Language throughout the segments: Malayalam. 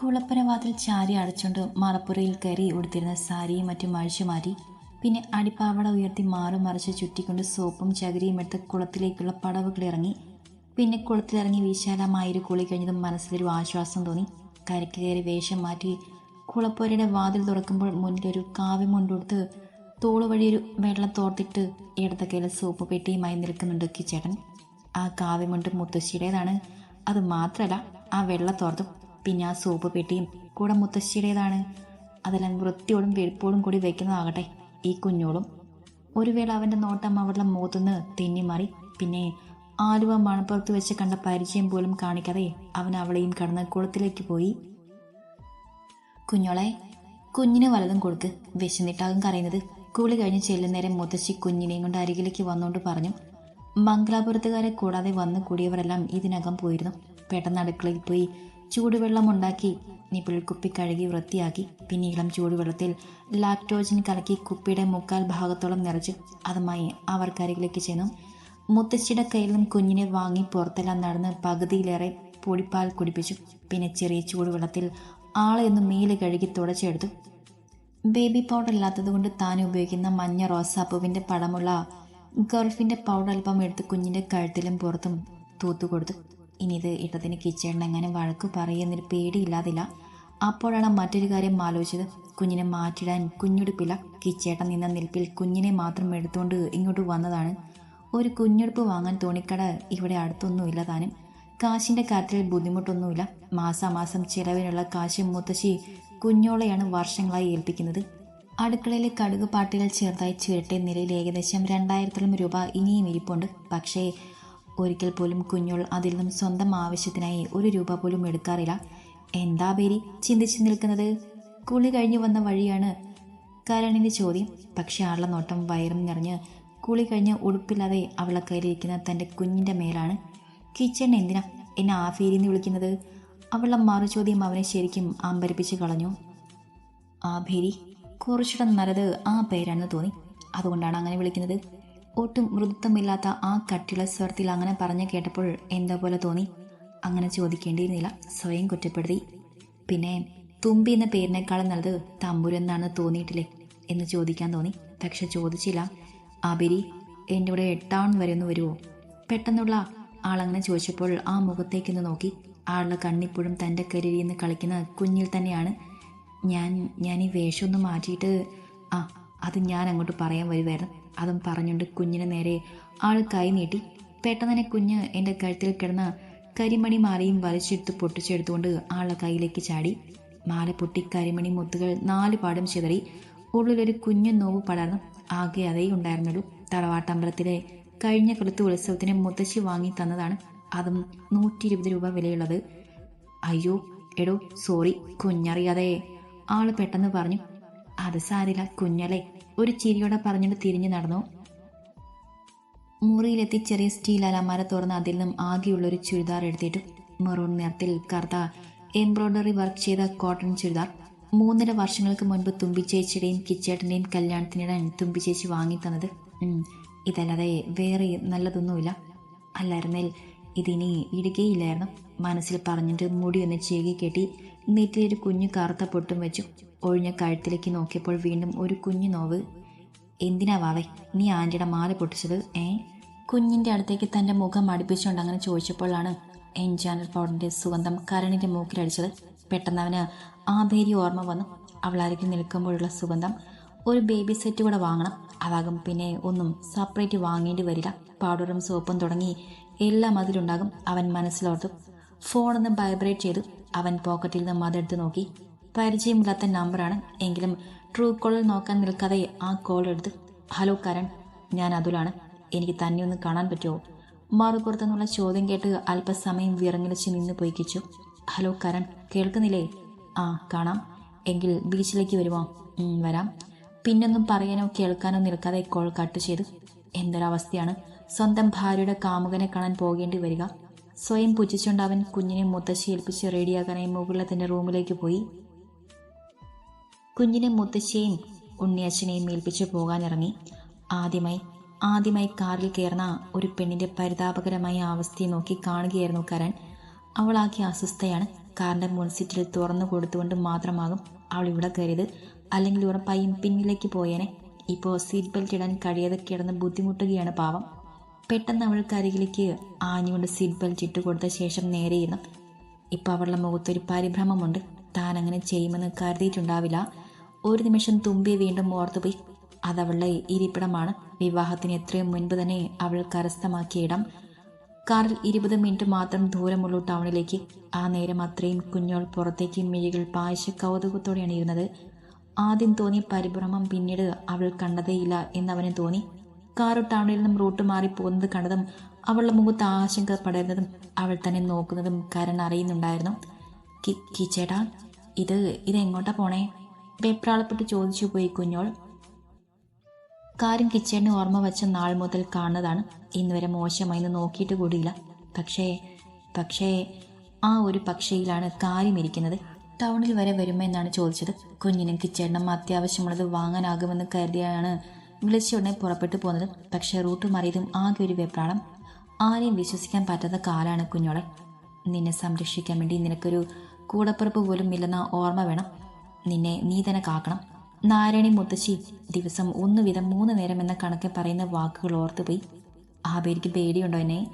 കുളപ്പന വാതിൽ ചാരി അടച്ചുകൊണ്ട് മറപ്പുരയിൽ കയറി ഉടുത്തിരുന്ന സാരിയും മറ്റും അഴിച്ചു മാറ്റി. പിന്നെ അടിപ്പാവട ഉയർത്തി മാറും മറിച്ച് ചുറ്റിക്കൊണ്ട് സോപ്പും ചകിരിയും എടുത്ത് കുളത്തിലേക്കുള്ള പടവുകൾ ഇറങ്ങി. പിന്നെ കുളത്തിലിറങ്ങി വിശാലമായൊരു കുളി കഴിഞ്ഞതും മനസ്സിലൊരു ആശ്വാസം തോന്നി. കരയ്ക്ക് കയറി വേഷം മാറ്റി കുളപ്പുരയുടെ വാതിൽ തുറക്കുമ്പോൾ മുന്നിലൊരു കാവ്യമുണ്ടെടുത്ത് തോൾ വഴിയൊരു വെള്ളം തോർത്തിട്ട് ഇടത്ത കയ്യിൽ സോപ്പ് പെട്ടിയുമായി നിൽക്കുന്നുണ്ട് കിച്ചേട്ടൻ. ആ കാവ്യമുണ്ട് മുത്തശ്ശിയുടേതാണ്. അത് മാത്രമല്ല ആ വെള്ള തോർത്തും പിന്നെ ആ സോപ്പ് പെട്ടിയും കൂടെ മുത്തശ്ശിയുടേതാണ്. അതെല്ലാം വൃത്തിയോടും വെളുപ്പോടും കൂടി വെക്കുന്നതാകട്ടെ ഈ കുഞ്ഞോളും. ഒരു വേള അവന്റെ നോട്ടം അവളുടെ മുഖത്തുനിന്ന് തെന്നിമാറി പിന്നെ ആലുവ മണപ്പുറത്ത് വെച്ച് കണ്ട പരിചയം പോലും കാണിക്കാതെ അവൻ അവളെയും കടന്ന് കുളത്തിലേക്ക് പോയി. കുഞ്ഞോളെ കുഞ്ഞിന് വലതും കൊടുക്ക് വിശന്നിട്ടാകും കരയുന്നത്. കുളി കഴിഞ്ഞ് ചെല്ലുന്നേരം മുത്തശ്ശി കുഞ്ഞിനെയും കൊണ്ട് അരികിലേക്ക് വന്നുകൊണ്ട് പറഞ്ഞു മംഗലാപുരത്തുകാരെ കൂടാതെ വന്നു കൂടിയവരെല്ലാം ഇതിനകം പോയിരുന്നു. പെട്ടെന്ന് അടുക്കളയിൽ പോയി ചൂടുവെള്ളം ഉണ്ടാക്കി നിപ്പിൾ കുപ്പി കഴുകി വൃത്തിയാക്കി. പിന്നെ ഇളം ചൂടുവെള്ളത്തിൽ ലാക്ടോജൻ കലക്കി കുപ്പിയുടെ മുക്കാൽ ഭാഗത്തോളം നിറച്ച് അതുമായി അവർക്കരികിലേക്ക് ചെന്നു. മുത്തശ്ശിയുടെ കയ്യിൽ നിന്നും കുഞ്ഞിനെ വാങ്ങി പുറത്തെല്ലാം നടന്ന് പകുതിയിലേറെ പൊടിപ്പാൽ കുടിപ്പിച്ചു. പിന്നെ ചെറിയ ചൂടുവെള്ളത്തിൽ ആളെ ഒന്ന് മേൽ കഴുകി തുടച്ചെടുത്തു. ബേബി പൗഡർ ഇല്ലാത്തതുകൊണ്ട് താൻ ഉപയോഗിക്കുന്ന മഞ്ഞ റോസാപ്പൂവിന്റെ പടമുള്ള ഗൾഫിന്റെ പൗഡർ അല്പം എടുത്ത് കുഞ്ഞിന്റെ കഴുത്തിലും പുറത്തും തൂത്തു കൊടുത്തു ഇനി ഇത് ഇട്ടതിന് കിച്ചണിൽ എങ്ങനെ വഴക്ക് പറയുന്നൊരു പേടിയില്ലാതില്ല. അപ്പോഴാണ് മറ്റൊരു കാര്യം ആലോചിച്ചത്. കുഞ്ഞിനെ മാറ്റിടാൻ കുഞ്ഞുടുപ്പില്ല. കിച്ചേട്ടൻ നിന്ന നിൽപ്പിൽ കുഞ്ഞിനെ മാത്രം എടുത്തുകൊണ്ട് ഇങ്ങോട്ട് വന്നതാണ്. ഒരു കുഞ്ഞുടുപ്പ് വാങ്ങാൻ തുണിക്കട ഇവിടെ അടുത്തൊന്നുമില്ല താനും. കാശിന്റെ കാര്യത്തിൽ ബുദ്ധിമുട്ടൊന്നുമില്ല. മാസാമാസം ചിലവിനുള്ള കാശ് മുത്തശ്ശി കുഞ്ഞോളെയാണ് വർഷങ്ങളായി ഏൽപ്പിക്കുന്നത്. അടുക്കളയിലെ കടുക് പാട്ടികൾ ചെറുതായി ചുരുട്ടെ നിലയിൽ ഏകദേശം രണ്ടായിരത്തോളം രൂപ ഇനിയും ഇരിപ്പുണ്ട്. പക്ഷേ ഒരിക്കൽ പോലും കുഞ്ഞോൾ അതിൽ നിന്നും സ്വന്തം ആവശ്യത്തിനായി ഒരു രൂപ പോലും എടുക്കാറില്ല. എന്താ പേരി ചിന്തിച്ചു നിൽക്കുന്നത്? കുളി കഴിഞ്ഞു വന്ന വഴിയാണ് കരണിന്റെ ചോദ്യം. പക്ഷേ ആളുടെ നോട്ടം വയറും നിറഞ്ഞ് കുളി കഴിഞ്ഞ് ഉടുപ്പില്ലാതെ അവളെ കയ്യിലിരിക്കുന്ന തന്റെ കുഞ്ഞിന്റെ മേലാണ്. കിച്ചൺ എന്തിനാ എന്നെ ആ ഫേരിന്ന് വിളിക്കുന്നത്? അവളുടെ മറുചോദ്യം അവനെ ശരിക്കും അമ്പരിപ്പിച്ച് കളഞ്ഞു. ആ ഭേരി കുറച്ചുകൂടെ നല്ലത് ആ പേരാണെന്ന് തോന്നി. അതുകൊണ്ടാണ് അങ്ങനെ വിളിക്കുന്നത്. ഒട്ടും മൃദുത്വമില്ലാത്ത ആ കട്ടിയുള്ള സ്വരത്തിൽ അങ്ങനെ പറഞ്ഞു കേട്ടപ്പോൾ എന്താ പോലെ തോന്നി? അങ്ങനെ ചോദിക്കേണ്ടിയിരുന്നില്ല. സ്വയം കുറ്റപ്പെടുത്തി. പിന്നെ തുമ്പി എന്ന പേരിനേക്കാളും നല്ലത് തമ്പുരു എന്നാണ് തോന്നിയിട്ടില്ലേ എന്ന് ചോദിക്കാൻ തോന്നി. പക്ഷെ ചോദിച്ചില്ല. അബിരി എന്റെ കൂടെ ടൗൺ വരെ ഒന്ന് വരുമോ പെട്ടെന്നുള്ള ആളങ്ങനെ ചോദിച്ചപ്പോൾ ആ മുഖത്തേക്കൊന്ന് നോക്കി. ആളുടെ കണ്ണിപ്പോഴും തന്റെ കരിയിൽ നിന്ന് കളിക്കുന്ന കുഞ്ഞിൽ തന്നെയാണ്. ഞാൻ ഞാൻ ഈ വേഷമൊന്ന് മാറ്റിയിട്ട് ആ അത് ഞാൻ അങ്ങോട്ട് പറയാൻ വരുമായിരുന്നു അതും പറഞ്ഞുകൊണ്ട് കുഞ്ഞിന് നേരെ ആൾ കൈ നീട്ടി. പെട്ടെന്ന് തന്നെ കുഞ്ഞ് എന്റെ കഴുത്തിൽ കിടന്ന കരിമണി മാലയും വലിച്ചെടുത്ത് പൊട്ടിച്ചെടുത്തുകൊണ്ട് ആളുടെ കയ്യിലേക്ക് ചാടി. മാല പൊട്ടി കരിമണി മുത്തുകൾ നാല് പാടും ചിതറി. ഉള്ളിലൊരു കുഞ്ഞു നോവ് പടർന്നു ആകെ അതേ ഉണ്ടായിരുന്നുള്ളൂ. തറവാട്ടമ്പലത്തിലെ കഴിഞ്ഞ കൊളുത്ത് ഉത്സവത്തിന് മുത്തശ്ശി വാങ്ങി തന്നതാണ്. അതും നൂറ്റി ഇരുപത് രൂപ വിലയുള്ളത്. അയ്യോ എടോ സോറി കുഞ്ഞറിയാതെ. ആൾ പെട്ടെന്ന് പറഞ്ഞു അത് സാരില്ല കുഞ്ഞല്ലേ. ഒരു ചിരിയോടെ പറഞ്ഞിട്ട് തിരിഞ്ഞു നടന്നു. മുറിയിലെത്തി ചെറിയ സ്റ്റീൽ അലമാര തുറന്ന് അതിൽ നിന്നും ആകെയുള്ളൊരു ചുരിദാർ എടുത്തിട്ടു മെറൂൺ നിറത്തിൽ കറുത്ത എംബ്രോയ്ഡറി വർക്ക് ചെയ്ത കോട്ടൺ ചുരിദാർ. മൂന്നര വർഷങ്ങൾക്ക് മുൻപ് തുമ്പിച്ചേച്ചിയുടെയും കിച്ചേട്ടന്റെയും കല്യാണത്തിനിടാൻ തുമ്പിച്ചേച്ചി വാങ്ങി തന്നത് ഇതല്ലാതെ വേറെ നല്ലതൊന്നുമില്ല. അല്ലായിരുന്നേൽ ഇതിനി ഇടുകയില്ലായിരുന്നു. മനസ്സിൽ പറഞ്ഞിട്ട് മുടിയൊന്ന് ചേകി കെട്ടി നെറ്റിലൊരു കുഞ്ഞു കറുത്ത പൊട്ടും വെച്ചു. ഒഴിഞ്ഞ കഴുത്തിലേക്ക് നോക്കിയപ്പോൾ വീണ്ടും ഒരു കുഞ്ഞു നോവ്. എന്തിനാ വാവേ നീ ആന്റിയുടെ മാല പൊട്ടിച്ചത് ഏ? കുഞ്ഞിന്റെ അടുത്തേക്ക് തന്റെ മുഖം അടുപ്പിച്ചുകൊണ്ട് അങ്ങനെ ചോദിച്ചപ്പോഴാണ് എൻജാനൽ പൗഡറിന്റെ സുഗന്ധം കരണിന്റെ മൂക്കിലടിച്ചത്. പെട്ടെന്ന് അവന് ആ ഭേരി ഓർമ്മ വന്നു. അവൾ അരികിൽ നിൽക്കുമ്പോഴുള്ള സുഗന്ധം ഒരു ബേബി സെറ്റ് കൂടെ വാങ്ങണം. അതാകും പിന്നെ ഒന്നും സെപ്പറേറ്റ് വാങ്ങേണ്ടി വരില്ല. പൗഡറും സോപ്പും തുടങ്ങി എല്ലാം അതിലുണ്ടാകും. അവൻ മനസ്സിലോർത്തു. ഫോണൊന്ന് വൈബ്രേറ്റ് ചെയ്തു. അവൻ പോക്കറ്റിൽ നിന്ന് അതെടുത്ത് നോക്കി. പരിചയമില്ലാത്ത നമ്പറാണ് എങ്കിലും ട്രൂ കോളിൽ നോക്കാൻ നിൽക്കാതെ ആ കോൾ എടുത്ത് ഹലോ കരൺ ഞാൻ അതുലാണ്. എനിക്ക് തന്നെ ഒന്ന് കാണാൻ പറ്റുമോ? മറുപുറത്തുനിന്നുള്ള ചോദ്യം കേട്ട് അല്പസമയം വിറങ്ങലിച്ച് നിന്ന് പൊയ്ക്കിച്ചു ഹലോ കരൺ കേൾക്കുന്നില്ലേ? ആ കാണാം. എങ്കിൽ ബീച്ചിലേക്ക് വരുമോ? "ഉം, വരാം. പിന്നൊന്നും പറയാനോ കേൾക്കാനോ നിൽക്കാതെ കോൾ കട്ട് ചെയ്തു എന്തൊരവസ്ഥയാണ്? സ്വന്തം ഭാര്യയുടെ കാമുകനെ കാണാൻ പോകേണ്ടി വരിക? സ്വയം പുച്ഛിച്ചുകൊണ്ട് അവൻ കുഞ്ഞിനെ മുത്തശ്ശി ഏൽപ്പിച്ച് റെഡിയാക്കാനായി മുകളിലെ തന്റെ റൂമിലേക്ക് പോയി. കുഞ്ഞിനെ മുത്തശ്ശിയെയും ഉണ്ണിയച്ഛനെയും ഏൽപ്പിച്ചു പോകാനിറങ്ങി. ആദ്യമായി ആദ്യമായി കാറിൽ കയറുന്ന ഒരു പെണ്ണിന്റെ പരിതാപകരമായ അവസ്ഥയെ നോക്കി കാണുകയായിരുന്നു കരൺ. അവളാക്കിയ അസ്വസ്ഥയാണ്. കാറിന്റെ മുൻസീറ്റിൽ തുറന്നു കൊടുത്തുകൊണ്ട് മാത്രമാകും അവൾ ഇവിടെ കയറിയത്. അല്ലെങ്കിൽ ഉറപ്പായും പിന്നിലേക്ക് പോയേനെ. ഇപ്പോൾ സീറ്റ് ബെൽറ്റ് ഇടാൻ കഴിയാതെ കിടന്ന് ബുദ്ധിമുട്ടുകയാണ് പാവം. പെട്ടെന്ന് അവൾക്ക് അരികിലേക്ക് ആഞ്ഞുകൊണ്ട് സീറ്റ് ബെൽറ്റ് ഇട്ട് കൊടുത്ത ശേഷം നേരെയിരുന്നു ഇപ്പോൾ അവളുടെ മുഖത്തൊരു പരിഭ്രമമുണ്ട്. താൻ അങ്ങനെ ചെയ്യുമെന്ന് കരുതിയിട്ടുണ്ടാവില്ല. ഒരു നിമിഷം തുമ്പി വീണ്ടും ഓർത്തുപോയി അതവളുടെ ഇരിപ്പിടമാണ്. വിവാഹത്തിന് എത്രയും മുൻപ് തന്നെ അവൾ കരസ്ഥമാക്കിയ ഇടം. കാറിൽ ഇരുപത് മിനിറ്റ് മാത്രം ദൂരമുള്ള ടൗണിലേക്ക് ആ നേരം അത്രയും കുഞ്ഞോൾ പുറത്തേക്ക് മിഴികൾ പായശ കൗതുകത്തോടെയാണ് ഇരുന്നത്. ആദ്യം തോന്നിയ പരിഭ്രമം പിന്നീട് അവൾ കണ്ടതേയില്ല എന്നവന് തോന്നി. കാറ് ടൗണിൽ നിന്നും റൂട്ട് മാറി പോകുന്നത് കണ്ടതും അവളുടെ മുഖത്ത് ആശങ്ക പടരുന്നതും അവൾ തന്നെ നോക്കുന്നതും കരൺ അറിയുന്നുണ്ടായിരുന്നു. കി കിച്ചേട്ടാ ഇത് ഇതെങ്ങോട്ടാ പോണേ? വെപ്രാളപ്പെട്ട് ചോദിച്ചു പോയി കുഞ്ഞോൾ. കാര്യം കിച്ചേടിന് ഓർമ്മ വച്ച നാൾ മുതൽ കാണുന്നതാണ് ഇന്നുവരെ മോശമായി നോക്കിയിട്ട് കൂടിയില്ല. പക്ഷേ പക്ഷേ ആ ഒരു പക്ഷയിലാണ് കാര്യം ഇരിക്കുന്നത്. ടൗണിൽ വരെ വരുമോ എന്നാണ് ചോദിച്ചത്. കുഞ്ഞിനും കിച്ചേടിനും അത്യാവശ്യമുള്ളത് വാങ്ങാനാകുമെന്ന് കരുതിയാണ് വിളിച്ചുടനെ പുറപ്പെട്ടു പോകുന്നത് പക്ഷേ റൂട്ട് മാറിയതും ആകെ ഒരു വെപ്രാളം. ആരെയും വിശ്വസിക്കാൻ പറ്റാത്ത കാലാണ് കുഞ്ഞോളെ. നിന്നെ സംരക്ഷിക്കാൻ വേണ്ടി നിനക്കൊരു കൂടപ്പുറപ്പ് പോലും ഇല്ലെന്ന ഓർമ്മ വേണം. നിന്നെ നീ തന്നെ കാക്കണം. നാരായണി മുത്തശ്ശി ദിവസം ഒന്ന് മൂന്ന് നേരം എന്ന കണക്ക് പറയുന്ന വാക്കുകൾ ഓർത്തുപോയി ആ പേരിക്ക് പേടിയുണ്ടോ എന്നെ?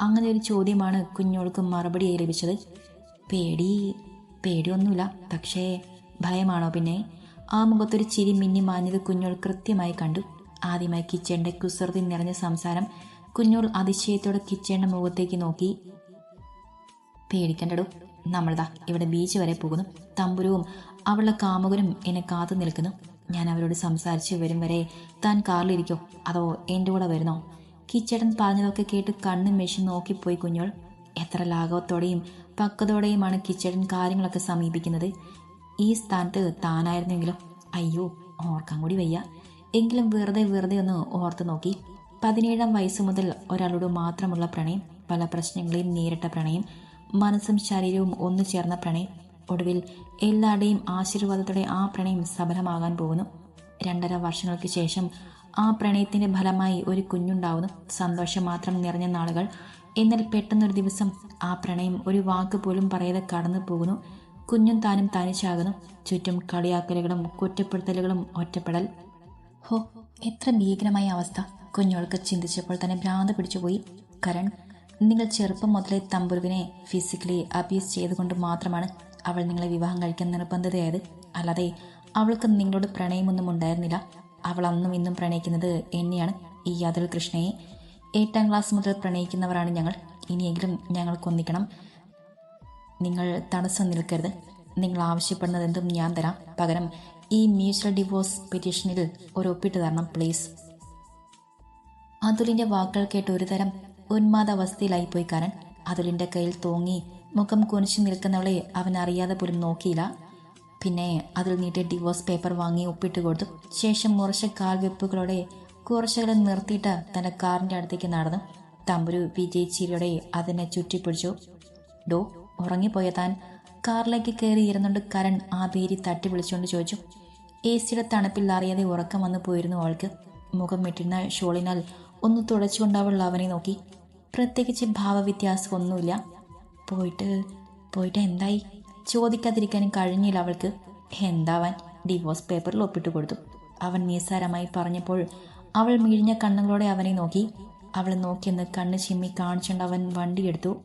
അങ്ങനെ ഒരു ചോദ്യമാണ് കുഞ്ഞോൾക്ക് മറുപടിയായി ലഭിച്ചത്. പേടി പേടിയൊന്നുമില്ല. പക്ഷേ ഭയമാണോ പിന്നെ? ആ മുഖത്തൊരു ചിരി മിന്നി മാഞ്ഞത് കുഞ്ഞോൾ കൃത്യമായി കണ്ടു. ആദ്യമായി കിച്ചേന്റെ കുസൃതി നിറഞ്ഞ സംസാരം കുഞ്ഞോൾ അതിശയത്തോടെ കിച്ചേന്റെ മുഖത്തേക്ക് നോക്കി. പേടിക്കണ്ടടോ. നമ്മൾതാ ഇവിടെ ബീച്ച് വരെ പോകുന്നു. തമ്പുരുവും അവളുടെ കാമുകനും എന്നെ കാത്തു നിൽക്കുന്നു. ഞാൻ അവരോട് സംസാരിച്ച് വരും വരെ താൻ കാറിലിരിക്കോ? അതോ എന്റെ കൂടെ വരുന്നോ? കിച്ചേട്ടൻ പറഞ്ഞതൊക്കെ കേട്ട് കണ്ണും മെഷി നോക്കിപ്പോയി കുഞ്ഞോൾ. എത്ര ലാഘവത്തോടെയും പക്കതോടെയുമാണ് കിച്ചേട്ടൻ കാര്യങ്ങളൊക്കെ സമീപിക്കുന്നത്. ഈ സ്ഥാനത്ത് താനായിരുന്നെങ്കിലും? അയ്യോ ഓർക്കാൻ കൂടി വയ്യ. എങ്കിലും വെറുതെ വെറുതെ ഒന്ന് ഓർത്തു നോക്കി. പതിനേഴാം വയസ്സ് മുതൽ ഒരാളോട് മാത്രമുള്ള പ്രണയം പല പ്രശ്നങ്ങളെയും നേരിട്ട പ്രണയം മനസ്സും ശരീരവും ഒന്നു ചേർന്ന പ്രണയം. ഒടുവിൽ എല്ലാവരുടെയും ആശീർവാദത്തോടെ ആ പ്രണയം സഫലമാകാൻ പോകുന്നു. രണ്ടര വർഷങ്ങൾക്ക് ശേഷം ആ പ്രണയത്തിന്റെ ഫലമായി ഒരു കുഞ്ഞുണ്ടാവുന്നു. സന്തോഷം മാത്രം നിറഞ്ഞ നാളുകൾ. എന്നാൽ പെട്ടെന്നൊരു ദിവസം ആ പ്രണയം ഒരു വാക്ക് പോലും പറയാതെ കടന്നു പോകുന്നു. കുഞ്ഞും താനും തനിച്ചാകുന്നു. ചുറ്റും കളിയാക്കലുകളും കുറ്റപ്പെടുത്തലുകളും ഒറ്റപ്പെടൽ. ഹോ എത്ര ഭീകരമായ അവസ്ഥ. കുഞ്ഞോൾക്ക് ചിന്തിച്ചപ്പോൾ തന്നെ ഭ്രാന്ത് പിടിച്ചുപോയി. കരൺ നിങ്ങൾ ചെറുപ്പം മുതലേ തമ്പുരുവിനെ ഫിസിക്കലി അബ്യൂസ് ചെയ്തുകൊണ്ട് മാത്രമാണ് അവൾ നിങ്ങളെ വിവാഹം കഴിക്കാൻ നിർബന്ധതയായത്. അല്ലാതെ അവൾക്ക് നിങ്ങളോട് പ്രണയമൊന്നും ഉണ്ടായിരുന്നില്ല. അവൾ അന്നും ഇന്നും പ്രണയിക്കുന്നത് എന്നെയാണ്. ഈ യാതൊരു കൃഷ്ണയെ എട്ടാം ക്ലാസ് മുതൽ പ്രണയിക്കുന്നവരാണ് ഞങ്ങൾ. ഇനിയെങ്കിലും ഞങ്ങൾ കൊന്നിക്കണം നിങ്ങൾ തടസ്സം നിൽക്കരുത്. നിങ്ങൾ ആവശ്യപ്പെടുന്നത് എന്തും ഞാൻ തരാം. പകരം ഈ മ്യൂച്വൽ ഡിവോഴ്സ് പെറ്റീഷനിൽ ഒരു ഒപ്പിട്ട് തരണം പ്ലീസ് അതുലിന്റെ വാക്കുകൾ കേട്ട് ഒരു തരം ഉന്മാദാവസ്ഥയിലായിപ്പോയി കരൻ അതുലിന്റെ കയ്യിൽ തൂങ്ങി മുഖം കുനിച്ചു നിൽക്കുന്നവളെ അവൻ അറിയാതെ പോലും നോക്കിയില്ല. പിന്നെ അതിൽ നീട്ടിയ ഡിവോഴ്സ് പേപ്പർ വാങ്ങി ഒപ്പിട്ട് കൊടുത്തു. ശേഷം മുറച്ച കാൽവെപ്പുകളോടെ കുറച്ചുകളെ നിർത്തിയിട്ട് തന്റെ കാറിന്റെ അടുത്തേക്ക് നടന്നു. തമ്പുരു വിജയിച്ചിരിയോടെ അതിനെ ചുറ്റിപ്പിടിച്ചു. ഡോ ഉറങ്ങിപ്പോയ താൻ? കാറിലേക്ക് കയറി ഇരുന്നുകൊണ്ട് കരൺ ആ പേരി തട്ടി വിളിച്ചുകൊണ്ട് ചോദിച്ചു. എ സിയുടെ തണുപ്പിൽ അറിയാതെ ഉറക്കം വന്നു പോയിരുന്നു അവൾക്ക്. മുഖം വെട്ടിരുന്ന ഷോളിനാൽ ഒന്ന് തുടച്ചുകൊണ്ട് അവൾ അവനെ നോക്കി. പ്രത്യേകിച്ച് ഭാവവ്യത്യാസമൊന്നുമില്ല. പോയിട്ട് പോയിട്ട് എന്തായി? ചോദിക്കാതിരിക്കാനും കഴിഞ്ഞില്ല അവൾക്ക്. എന്താവാൻ? ഡിവോഴ്സ് പേപ്പറിൽ ഒപ്പിട്ട് കൊടുത്തു. അവൻ നിസ്സാരമായി പറഞ്ഞപ്പോൾ അവൾ മിഴിഞ്ഞ കണ്ണുകളോടെ അവനെ നോക്കി. അവളെ നോക്കിയെന്ന് കണ്ണ് ചിമ്മി കാണിച്ചുകൊണ്ട് അവൻ വണ്ടിയെടുത്തു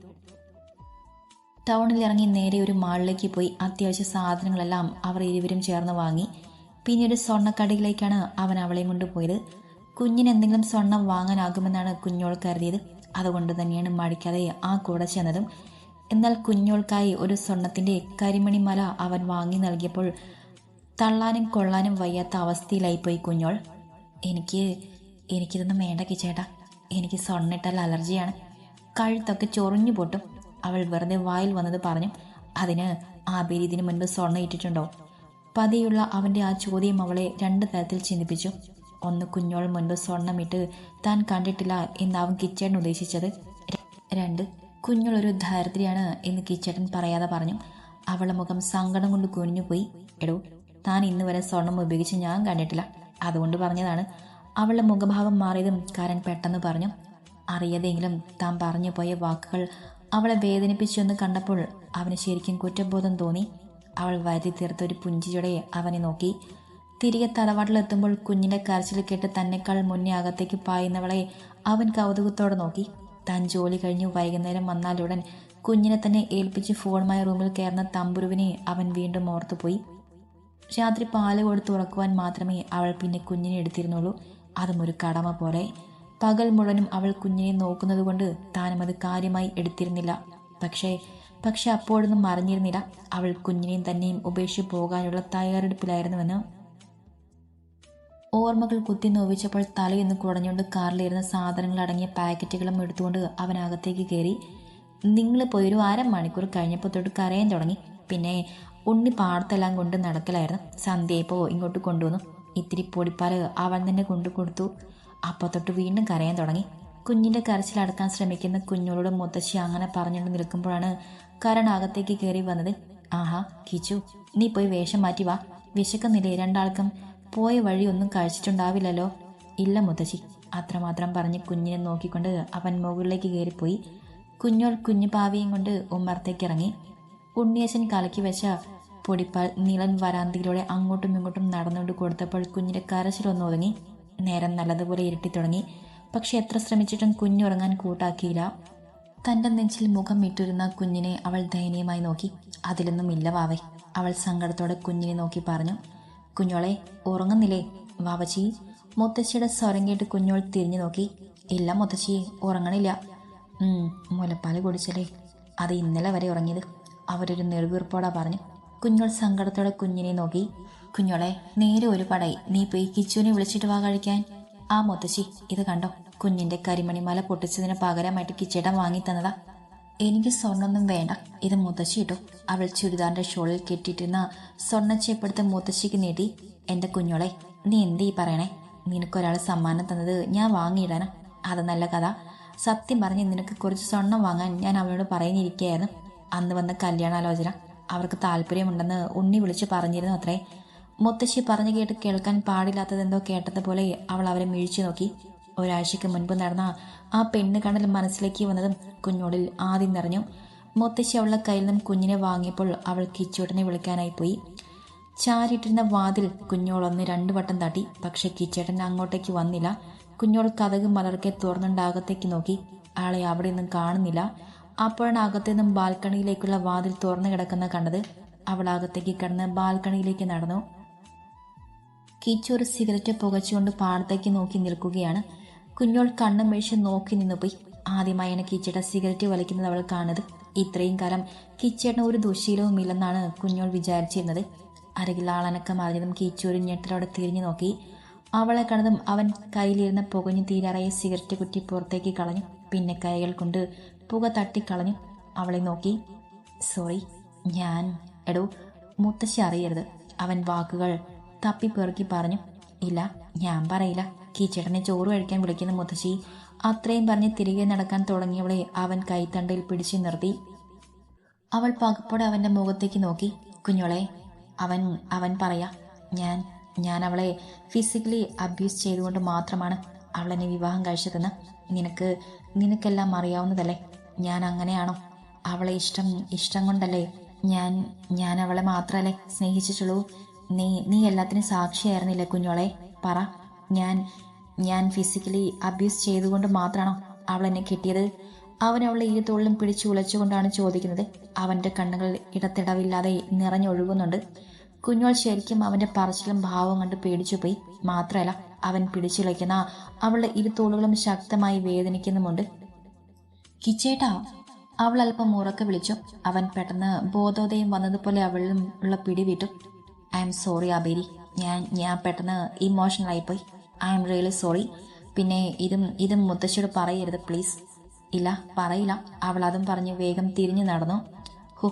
ടൗണിൽ ഇറങ്ങി നേരെ ഒരു മാളിലേക്ക് പോയി അത്യാവശ്യ സാധനങ്ങളെല്ലാം അവർ ഇരുവരും ചേർന്ന് വാങ്ങി. പിന്നീട് സ്വർണക്കടയിലേക്കാണ് അവൻ അവളെയും കൊണ്ടുപോയത് കുഞ്ഞിന് എന്തെങ്കിലും സ്വർണം വാങ്ങാനാകുമെന്നാണ് കുഞ്ഞോൾ കരുതിയത്. അതുകൊണ്ട് തന്നെയാണ് മടിക്കാതെ ആ കൂടെ ചെന്നതും. എന്നാൽ കുഞ്ഞോൾക്കായി ഒരു സ്വർണത്തിന്റെ കരിമണിമല അവൻ വാങ്ങി നൽകിയപ്പോൾ തള്ളാനും കൊള്ളാനും വയ്യാത്ത അവസ്ഥയിലായിപ്പോയി കുഞ്ഞോൾ. എനിക്ക് എനിക്കിതൊന്നും വേണ്ട കിച്ചേട്ടാ. എനിക്ക് സ്വർണിട്ടാൽ അലർജിയാണ്. കഴുത്തൊക്കെ ചൊറിഞ്ഞു പൊട്ടും. അവൾ വെറുതെ വായിൽ വന്നത് പറഞ്ഞു അതിന് ആ പേര് ഇതിനു മുൻപ് സ്വർണ ഇട്ടിട്ടുണ്ടോ? പതിയുള്ള അവന്റെ ആ ചോദ്യം അവളെ രണ്ട് തരത്തിൽ ചിന്തിപ്പിച്ചു. ഒന്ന് കുഞ്ഞോൾ മുൻപ് സ്വർണമിട്ട് താൻ കണ്ടിട്ടില്ല എന്നാവും കിച്ചേട്ടൻ ഉദ്ദേശിച്ചത്. രണ്ട് കുഞ്ഞോൾ ഒരു ധാരിദ്രിയാണ് എന്ന് കിച്ചേട്ടൻ പറയാതെ പറഞ്ഞു. അവളുടെ മുഖം സങ്കടം കൊണ്ട് കുനിഞ്ഞുപോയി എടോ താൻ ഇന്ന് വരെ സ്വർണം ഉപയോഗിച്ച് ഞാൻ കണ്ടിട്ടില്ല. അതുകൊണ്ട് പറഞ്ഞതാണ്. അവളുടെ മുഖഭാവം മാറിയതും കാരൻ പെട്ടെന്ന് പറഞ്ഞു. അറിയതെങ്കിലും താൻ പറഞ്ഞു പോയ വാക്കുകൾ അവളെ വേദനിപ്പിച്ചെന്ന് കണ്ടപ്പോൾ അവന് ശരിക്കും കുറ്റബോധം തോന്നി. അവൾ വരുതി തീർത്ത ഒരു പുഞ്ചിയോടെ അവനെ നോക്കി. തിരികെ തറവാട്ടിലെത്തുമ്പോൾ കുഞ്ഞിന്റെ കരച്ചിൽ കേട്ട് തന്നെക്കാൾ മുന്നേ അകത്തേക്ക് പായുന്നവളെ അവൻ കൗതുകത്തോടെ നോക്കി. താൻ ജോലി കഴിഞ്ഞ് വൈകുന്നേരം വന്നാലുടൻ കുഞ്ഞിനെ തന്നെ ഏൽപ്പിച്ച് ഫോണുമായി റൂമിൽ കയറുന്ന തമ്പുരുവിനെ അവൻ വീണ്ടും ഓർത്തുപോയി. രാത്രി പാൽ കൊടുത്ത് ഉറക്കുവാൻ മാത്രമേ അവൾ പിന്നെ കുഞ്ഞിനെ എടുത്തിരുന്നുള്ളൂ. അതും ഒരു കടമ പോലെ. പകൽ മുഴുവനും അവൾ കുഞ്ഞിനെ നോക്കുന്നത് കൊണ്ട് താനും അത് കാര്യമായി എടുത്തിരുന്നില്ല. പക്ഷേ പക്ഷെ അപ്പോഴൊന്നും അറിഞ്ഞിരുന്നില്ല. അവൾ കുഞ്ഞിനെയും തന്നെയും ഉപേക്ഷിച്ച് പോകാനുള്ള തയ്യാറെടുപ്പിലായിരുന്നുവെന്ന് ഓർമ്മകൾ കുത്തി നോവിച്ചപ്പോൾ തലയൊന്ന് കുടഞ്ഞുകൊണ്ട് കാറിലിരുന്ന സാധനങ്ങൾ അടങ്ങിയ പാക്കറ്റുകളും എടുത്തുകൊണ്ട് അവനകത്തേക്ക് കയറി. നിങ്ങൾ പോയൊരു അരമണിക്കൂർ കഴിഞ്ഞപ്പോൾ തൊട്ട് കരയാൻ തുടങ്ങി. പിന്നെ ഉണ്ണി പാടത്തെല്ലാം കൊണ്ട് നടക്കലായിരുന്നു. സന്ധ്യയപ്പോൾ ഇങ്ങോട്ട് കൊണ്ടുവന്നു. ഇത്തിരി പൊടിപ്പാൽ അവൻ തന്നെ കൊണ്ടു കൊടുത്തു. അപ്പോൾ തൊട്ട് വീണ്ടും കരയാൻ തുടങ്ങി. കുഞ്ഞിന്റെ കരച്ചിലടക്കാൻ ശ്രമിക്കുന്ന കുഞ്ഞോളോട് മുത്തശ്ശി അങ്ങനെ പറഞ്ഞുകൊണ്ട് നിൽക്കുമ്പോഴാണ് കരൺ അകത്തേക്ക് കയറി വന്നത്. ആഹാ കിച്ചു നീ പോയി വേഷം മാറ്റി വാ. വിശക്കുന്നില്ലേ രണ്ടാൾക്കും? പോയ വഴിയൊന്നും കഴിച്ചിട്ടുണ്ടാവില്ലല്ലോ. ഇല്ല മുത്തശ്ശി അത്രമാത്രം പറഞ്ഞ് കുഞ്ഞിനെ നോക്കിക്കൊണ്ട് അവൻ മുകളിലേക്ക് കയറിപ്പോയി. കുഞ്ഞോൾ കുഞ്ഞു പാവിയും കൊണ്ട് ഉമ്മറത്തേക്ക് ഇറങ്ങി ഉണ്ണിയച്ചൻ കലക്കി വെച്ച പൊടിപ്പാൽ നീളൻ വരാന്തിയിലൂടെ അങ്ങോട്ടും ഇങ്ങോട്ടും നടന്നുകൊണ്ട് കൊടുത്തപ്പോൾ കുഞ്ഞിന്റെ കരച്ചിലൊന്ന് ഒതുങ്ങി. നേരം നല്ലതുപോലെ ഇരുട്ടി തുടങ്ങി. പക്ഷെ എത്ര ശ്രമിച്ചിട്ടും കുഞ്ഞുറങ്ങാൻ കൂട്ടാക്കിയില്ല. തന്റെ നെഞ്ചിൽ മുഖം ഇട്ടിരുന്ന കുഞ്ഞിനെ അവൾ ദയനീയമായി നോക്കി. അതിലൊന്നും ഇല്ല വാവേ. അവൾ സങ്കടത്തോടെ കുഞ്ഞിനെ നോക്കി പറഞ്ഞു. കുഞ്ഞോളെ ഉറങ്ങുന്നില്ലേ? വാവച്ചി മുത്തശ്ശിയുടെ സ്വരം കേട്ട് കുഞ്ഞോൾ തിരിഞ്ഞു നോക്കി. ഇല്ല മുത്തശ്ശി ഉറങ്ങണില്ല. ഉം, മുലപ്പാൽ കുടിച്ചല്ലേ. അത് ഇന്നലെ വരെ ഉറങ്ങിയത്. അവരൊരു നെടുവീർപ്പോടാ പറഞ്ഞു. കുഞ്ഞോൾ സങ്കടത്തോടെ കുഞ്ഞിനെ നോക്കി. കുഞ്ഞോളെ നേരെ ഒരു പടയി നീ പോയി കിച്ചുവിനെ വിളിച്ചിട്ട് വാ കഴിക്കാൻ. ആ മുത്തശ്ശി ഇത് കണ്ടോ? കുഞ്ഞിന്റെ കരിമണിമാല പൊട്ടിച്ചതിന് പകരമായിട്ട് കിച്ചേട്ടൻ വാങ്ങി തന്നതാ. എനിക്ക് സ്വർണൊന്നും വേണ്ട. ഇത് മുത്തശ്ശി ഇട്ടു. അവൾ ചുരിദാറിന്റെ ഷോളിൽ കെട്ടിയിട്ടിരുന്ന സ്വർണ ചേപ്പെടുത്ത് മുത്തശ്ശിക്ക് നീട്ടി എന്റെ കുഞ്ഞോളെ നീ എന്തീ പറയണേ? നിനക്കൊരാൾ സമ്മാനം തന്നത് ഞാൻ വാങ്ങിയിടാനാ. അത് നല്ല കഥ. സത്യം പറഞ്ഞ് നിനക്ക് കുറച്ച് സ്വർണം വാങ്ങാൻ ഞാൻ അവളോട് പറയുന്നിരിക്കുകയായിരുന്നു അന്ന് വന്ന കല്യാണാലോചന. അവർക്ക് താല്പര്യമുണ്ടെന്ന് ഉണ്ണി വിളിച്ച് പറഞ്ഞിരുന്നു അത്രേ. മുത്തശ്ശി പറഞ്ഞു കേട്ട് കേൾക്കാൻ പാടില്ലാത്തതെന്തോ കേട്ടതുപോലെ അവൾ അവരെ മിഴിച്ചു നോക്കി. ഒരാഴ്ചയ്ക്ക് മുൻപ് നടന്ന ആ പെണ്ണ് കണൽ മനസ്സിലേക്ക് വന്നതും കുഞ്ഞോളിൽ ആദ്യം നിറഞ്ഞു. മുത്തശ്ശി അവളുടെ കയ്യിൽ നിന്നും കുഞ്ഞിനെ വാങ്ങിയപ്പോൾ അവൾ കിച്ചോട്ടനെ വിളിക്കാനായി പോയി. ചാരിട്ടിരുന്ന വാതിൽ കുഞ്ഞോളൊന്ന് രണ്ടു വട്ടം തട്ടി പക്ഷെ കിച്ചേട്ടൻ അങ്ങോട്ടേക്ക് വന്നില്ല. കുഞ്ഞോൾ കഥക് മലർക്കെ തുറന്നുണ്ടാകത്തേക്ക് നോക്കി. ആളെ അവിടെ നിന്നും കാണുന്നില്ല. അപ്പോഴാണ് നിന്നും ബാൽക്കണിയിലേക്കുള്ള വാതിൽ തുറന്നു കിടക്കുന്ന കണ്ടത് അവൾ അകത്തേക്ക് കിടന്ന് ബാൽക്കണിയിലേക്ക് നടന്നു. കിച്ചു ഒരു സിഗരറ്റ് പുകച്ചുകൊണ്ട് പാടത്തേക്ക് നോക്കി നിൽക്കുകയാണ്. കുഞ്ഞോൾ കണ്ണും മേഴിച്ച് നോക്കി നിന്നുപോയി എന്നെ കിച്ചേട്ട സിഗരറ്റ് വലിക്കുന്നത് അവൾ കാണുന്നത് ഇത്രയും കാലം കിച്ചേട്ടന് ഒരു ദുശീലവും ഇല്ലെന്നാണ് കുഞ്ഞോൾ വിചാരിച്ചിരുന്നത്. അരകിൽ ആളനക്കം അറിഞ്ഞതും കിച്ചു ഞെട്ടലോടെ തിരിഞ്ഞു നോക്കി. അവളെ കണ്ടതും അവൻ കയ്യിലിരുന്ന പുകഞ്ഞു തീരാറായ സിഗരറ്റ് കുറ്റി പുറത്തേക്ക് കളഞ്ഞു. പിന്നെ കൈകൾ കൊണ്ട് പുക തട്ടിക്കളഞ്ഞു അവളെ നോക്കി. സോറി ഞാൻ എടോ മുത്തശ്ശി അറിയരുത് അവൻ വാക്കുകൾ തപ്പിപ്പെറുക്കി പറഞ്ഞു. ഇല്ല ഞാൻ പറയില്ല. കീച്ചേട്ടനെ ചോറ് കഴിക്കാൻ വിളിക്കുന്ന മുത്തശ്ശി അത്രയും പറഞ്ഞ് തിരികെ നടക്കാൻ തുടങ്ങിയവളെ അവൻ കൈത്തണ്ടയിൽ പിടിച്ചു നിർത്തി. അവൾ പകപ്പോടെ അവന്റെ മുഖത്തേക്ക് നോക്കി. കുഞ്ഞോളെ അവൻ അവൻ പറയാ ഞാൻ ഞാൻ അവളെ ഫിസിക്കലി അബ്യൂസ് ചെയ്തുകൊണ്ട് മാത്രമാണ് അവളെന്നെ വിവാഹം കഴിച്ചതെന്ന്. നിനക്ക് നിനക്കെല്ലാം അറിയാവുന്നതല്ലേ? ഞാൻ അങ്ങനെയാണോ? അവളെ ഇഷ്ടം ഇഷ്ടം കൊണ്ടല്ലേ ഞാൻ ഞാൻ അവളെ മാത്രമല്ലേ സ്നേഹിച്ചിട്ടുള്ളൂ? നീ നീ എല്ലാത്തിനും സാക്ഷിയായിരുന്നില്ലേ കുഞ്ഞോളെ? പറ. ഞാൻ ഞാൻ ഫിസിക്കലി അബ്യൂസ് ചെയ്തുകൊണ്ട് മാത്രമാണോ അവൾ എന്നെ കിട്ടിയത്? അവൻ അവളെ ഇരു തോളിലും പിടിച്ചു ഉലച്ചുകൊണ്ടാണ് ചോദിക്കുന്നത്. അവന്റെ കണ്ണുകൾ ഇടത്തിടവില്ലാതെ നിറഞ്ഞൊഴുകുന്നുണ്ട്. കുഞ്ഞോൾ ശരിക്കും അവന്റെ പറച്ചിലും ഭാവവും കണ്ട് പേടിച്ചുപോയി. മാത്രമല്ല അവൻ പിടിച്ചുലയ്ക്കുന്ന അവളുടെ ഇരു തോളുകളും ശക്തമായി വേദനിക്കുന്നുമുണ്ട്. കിച്ചേട്ടാ അവൾ അല്പം ഉറക്കെ വിളിച്ചു. അവൻ പെട്ടെന്ന് ബോധോദയം വന്നതുപോലെ അവളിലും ഉള്ള പിടി വിട്ടു. ഐ എം സോറി അബേരി. ഞാൻ ഞാൻ പെട്ടെന്ന് ഇമോഷണൽ ആയിപ്പോയി ഐ എം റിയലി സോറി പിന്നെ ഇതും ഇതും മുത്തശ്ശിയോട് പറയരുത് പ്ലീസ് ഇല്ല പറയില്ല. അവൾ അതും പറഞ്ഞ് വേഗം തിരിഞ്ഞു നടന്നു. ഹോ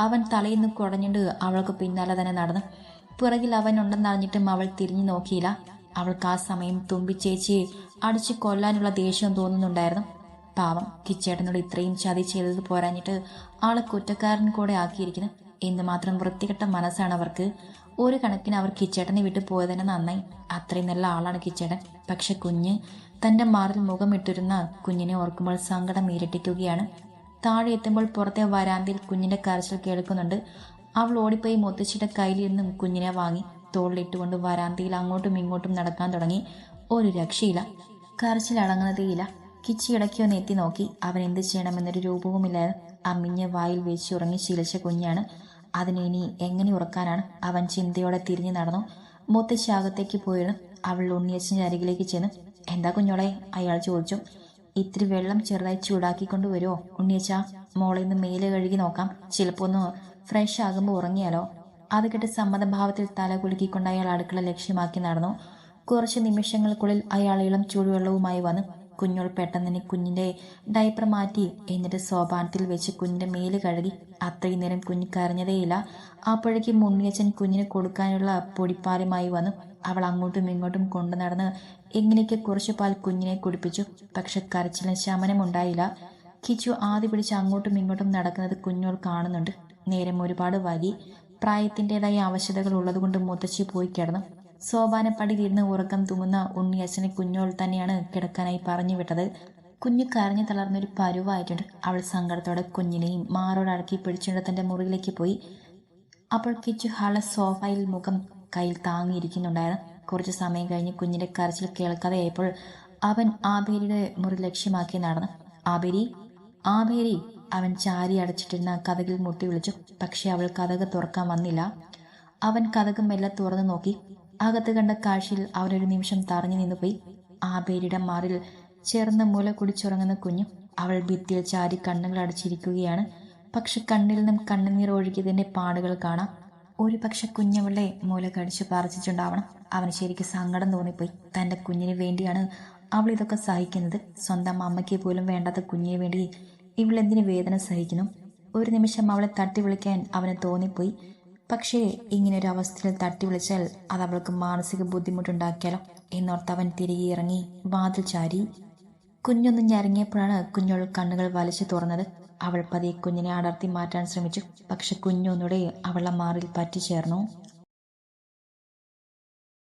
അവൻ തലയിന്ന് നിന്ന് കുടഞ്ഞുകൊണ്ട് അവൾക്ക് പിന്നാലെ തന്നെ നടന്നു. പിറകിൽ അവൻ ഉണ്ടെന്നറിഞ്ഞിട്ടും അവൾ തിരിഞ്ഞു നോക്കിയില്ല. അവൾക്ക് ആ സമയം തുമ്പി ചേച്ചിയെ അടിച്ചു കൊല്ലാനുള്ള ദേഷ്യം തോന്നുന്നുണ്ടായിരുന്നു. പാവം കിച്ചേട്ടനോട് ഇത്രയും ചതി ചെയ്തത് പോരാഞ്ഞിട്ട് ആളെ കുറ്റക്കാരൻ കൂടെ ആക്കിയിരിക്കുന്നു. എന്തുമാത്രം വൃത്തികെട്ട മനസ്സാണ് അവർക്ക്. ഒരു കണക്കിന് അവർ കിച്ചേട്ടനെ വിട്ടു പോയതന്നെ നന്നായി. അത്രയും നല്ല ആളാണ് കിച്ചേട്ടൻ. പക്ഷെ കുഞ്ഞ് തന്റെ മാറിൽ മുഖമിട്ടിരുന്ന കുഞ്ഞിനെ ഓർക്കുമ്പോൾ സങ്കടം ഇരട്ടിക്കുകയാണ്. താഴെ എത്തുമ്പോൾ പുറത്തെ വരാന്തയിൽ കുഞ്ഞിന്റെ കരച്ചിൽ കേൾക്കുന്നുണ്ട്. അവൾ ഓടിപ്പോയി മുത്തശ്ശിയുടെ കയ്യിലിരുന്നും കുഞ്ഞിനെ വാങ്ങി തോളിലിട്ടുകൊണ്ട് വരാന്തയിൽ അങ്ങോട്ടും ഇങ്ങോട്ടും നടക്കാൻ തുടങ്ങി. ഒരു രക്ഷയില്ല. കരച്ചിൽ അടങ്ങുന്നതേയില്ല. കിച്ചി ഇടയ്ക്ക് ഒന്ന് എത്തി നോക്കി. അവൻ എന്ത് ചെയ്യണമെന്നൊരു രൂപവുമില്ലായിരുന്നു അമ്മിഞ്ഞ് വായിൽ വെച്ച് ഉറങ്ങി ശീലിച്ച കുഞ്ഞാണ്. അതിനെ ഇനി എങ്ങനെ ഉറക്കാനാണ് അവൻ ചിന്തയോടെ തിരിഞ്ഞു നടന്നു. മുത്തശ്ശി അകത്തേക്ക് അവൾ ഉണ്ണിയച്ഛന്റെ അരികിലേക്ക് ചെന്ന്. എന്താ കുഞ്ഞോളെ? അയാൾ ചോദിച്ചു. ഇത്തിരി വെള്ളം ചെറുതായി ചൂടാക്കിക്കൊണ്ട് വരുമോ ഉണ്ണിയച്ച മോളെ ഇന്ന് മേലെ കഴുകി നോക്കാം. ചിലപ്പോൾ ഒന്ന് ഫ്രഷ് ആകുമ്പോൾ ഉറങ്ങിയാലോ? അത് കേട്ട് സമ്മതഭാവത്തിൽ തല കുലുക്കിക്കൊണ്ട് അയാൾ അടുക്കള ലക്ഷ്യമാക്കി നടന്നു. കുറച്ച് നിമിഷങ്ങൾക്കുള്ളിൽ അയാൾ ഇളം ചൂടുവെള്ളവുമായി വന്നു. കുഞ്ഞോൾ പെട്ടെന്ന് തന്നെ കുഞ്ഞിന്റെ ഡയപ്പർ മാറ്റി. എന്നിട്ട് സോപാനത്തിൽ വെച്ച് കുഞ്ഞിന്റെ മേൽ കഴുകി. അത്രയും നേരം കുഞ്ഞ് കരഞ്ഞതേയില്ല. അപ്പോഴേക്കും മുണ്ണിയച്ചൻ കുഞ്ഞിന് കൊടുക്കാനുള്ള പൊടിപ്പാലുമായി വന്നു. അവൾ അങ്ങോട്ടും ഇങ്ങോട്ടും കൊണ്ടു നടന്ന് എങ്ങനെയൊക്കെ കുറച്ച് പാൽ കുഞ്ഞിനെ കുടിപ്പിച്ചു. പക്ഷെ കരച്ചിലിന് ശമനമുണ്ടായില്ല. കിച്ചു ആദ്യ പിടിച്ച് അങ്ങോട്ടും ഇങ്ങോട്ടും നടക്കുന്നത് കുഞ്ഞോൾ കാണുന്നുണ്ട്. നേരം ഒരുപാട് വലി പ്രായത്തിന്റെതായ ആവശ്യതകൾ ഉള്ളതുകൊണ്ട് മുത്തശ്ശി പോയി കിടന്നു. സോപാനപ്പടിയിലിരുന്ന് ഉറക്കം തുമ്മുന്ന ഉണ്ണിയച്ഛനെ കുഞ്ഞോൾ തന്നെയാണ് കിടക്കാനായി പറഞ്ഞു വിട്ടത്. കുഞ്ഞു കരഞ്ഞു തളർന്നൊരു പരുവായിട്ടുണ്ട്. അവൾ സങ്കടത്തോടെ കുഞ്ഞിനെയും മാറോട് അടക്കി പിടിച്ചുകൊണ്ട് തന്റെ മുറിയിലേക്ക് പോയി. അപ്പോൾ കിച്ചു ഹാള സോഫയിൽ മുഖം കയ്യിൽ താങ്ങിയിരിക്കുന്നുണ്ടായിരുന്നു. കുറച്ച് സമയം കഴിഞ്ഞ് കുഞ്ഞിന്റെ കരച്ചിൽ കേൾക്കാതെയായപ്പോൾ അവൻ ആബേരിയുടെ മുറി ലക്ഷ്യമാക്കി നടന്നു. ആബേരി ആബേരി അവൻ ചാരി അടച്ചിട്ടിരുന്ന കഥകിൽ മുട്ടി വിളിച്ചു. പക്ഷെ അവൾ കഥക് തുറക്കാൻ വന്നില്ല. അവൻ കഥക് മെല്ലെ തുറന്നു നോക്കി. അകത്ത് കണ്ട കാഴ്ചയിൽ അവരൊരു നിമിഷം തറഞ്ഞു നിന്നുപോയി ആ പേരിടം മാറിൽ ചേർന്ന് മുല കുടിച്ചുറങ്ങുന്ന കുഞ്ഞു അവൾ ഭിത്തിയിൽ ചാരി കണ്ണുകൾ അടച്ചിരിക്കുകയാണ്. പക്ഷെ കണ്ണിൽ നിന്നും കണ്ണുനീർ ഒഴുകിയതിന്റെ പാടുകൾ കാണാം. ഒരു പക്ഷെ കുഞ്ഞവളെ മൂല കടിച്ചു പറിച്ചിട്ടുണ്ടാവണം അവന് ശരിക്കും സങ്കടം തോന്നിപ്പോയി. തന്റെ കുഞ്ഞിന് വേണ്ടിയാണ് അവൾ ഇതൊക്കെ സഹിക്കുന്നത്. സ്വന്തം അമ്മയ്ക്ക് പോലും വേണ്ടാത്ത കുഞ്ഞിന് വേണ്ടി ഇവളെന്തിന് വേദന സഹിക്കുന്നു? ഒരു നിമിഷം അവളെ തട്ടി വിളിക്കാൻ അവന് തോന്നിപ്പോയി. പക്ഷേ ഒരു അവസ്ഥയിൽ തട്ടി വിളിച്ചാൽ അത് അവൾക്ക് മാനസിക ബുദ്ധിമുട്ടുണ്ടാക്കിയാലോ? എന്നോർത്ത് അവൻ തിരികെ ഇറങ്ങി വാതിൽ ചാരി. കുഞ്ഞൊന്ന് ഞരങ്ങിയപ്പോഴാണ് കുഞ്ഞോൾ കണ്ണുകൾ വലിച്ചു തുറന്നത്. അവൾ പതിയെ കുഞ്ഞിനെ അടർത്തി മാറ്റാൻ ശ്രമിച്ചു. പക്ഷെ കുഞ്ഞൊന്നുകൂടെ അവളെ മാറിൽ പറ്റിച്ചേർന്നു.